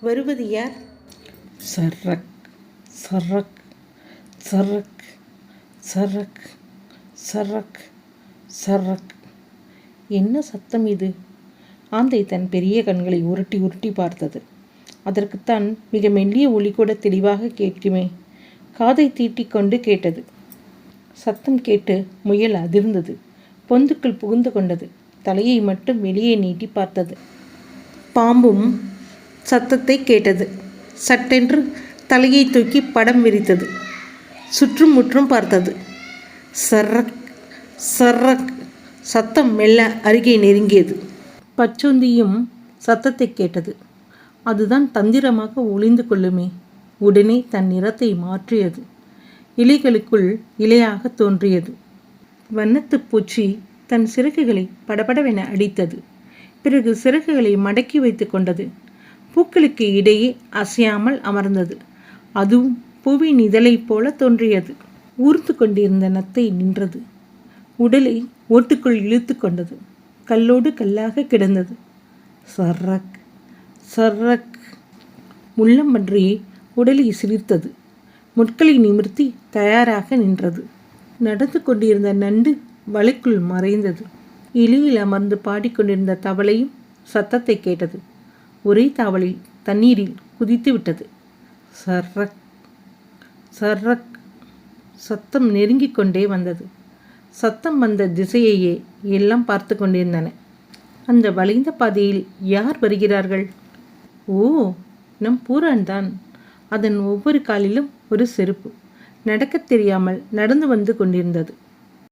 வருவது யார்? சரக் சரக் சரக் சரக் சரக் சரக். என்ன சத்தம் இது? ஆந்தை தன் பெரிய கண்களை உருட்டி உருட்டி பார்த்தது. அதற்குத்தான் மிக மெல்லிய ஒளி கூட தெளிவாக கேட்குமே. காதை தீட்டிக்கொண்டு கேட்டது. சத்தம் கேட்டு முயல் அதிர்ந்தது. பொந்துக்குள் புகுந்து கொண்டது. தலையை மட்டும் வெளியே நீட்டி பார்த்தது. பாம்பும் சத்தத்தை கேட்டது. சட்டென்று தலையை தூக்கி படம் விரித்தது. சுற்றும் முற்றும் பார்த்தது. சர்ரக் சர்ரக் சத்தம் மெல்ல அருகே நெருங்கியது. பச்சொந்தியும் சத்தத்தை கேட்டது. அதுதான் தந்திரமாக ஒளிந்து கொள்ளுமே. உடனே தன் நிறத்தை மாற்றியது. இலைகளுக்குள் இலையாக தோன்றியது. வண்ணத்துப் பூச்சி தன் சிறகுகளை படபடவென அடித்தது. பிறகு சிறகுகளை மடக்கி வைத்து கொண்டது. பூக்களுக்கு இடையே அசையாமல் அமர்ந்தது. அதுவும் புவியின் இதழைப் போல தோன்றியது. ஊர்ந்து கொண்டிருந்த நத்தை நின்றது. உடலை ஓட்டுக்குள் இழுத்து கொண்டது. கல்லோடு கல்லாக கிடந்தது. சர்ரக் சர்ரக் முள்ளம்பன்றி உடலை சிரித்தது முட்களை நிமிர்த்தி தயாராக நின்றது. நடந்து கொண்டிருந்த நண்டு வலைக்குள் மறைந்தது. இலையில் அமர்ந்து பாடிக்கொண்டிருந்த தவளையும் சத்தத்தை கேட்டது. ஒரே தாவலில் தண்ணீரில் குதித்து விட்டது. சர்ரக் சர்ரக் சத்தம் நெருங்கிக் கொண்டே வந்தது. சத்தம் வந்த திசையையே எல்லாம் பார்த்து கொண்டிருந்தன. அந்த வளைந்த பாதையில் யார் வருகிறார்கள்? ஓ நம் பூரான்தான். அதன் ஒவ்வொரு காலிலும் ஒரு செருப்பு. நடக்கத் தெரியாமல் நடந்து வந்து கொண்டிருந்தது.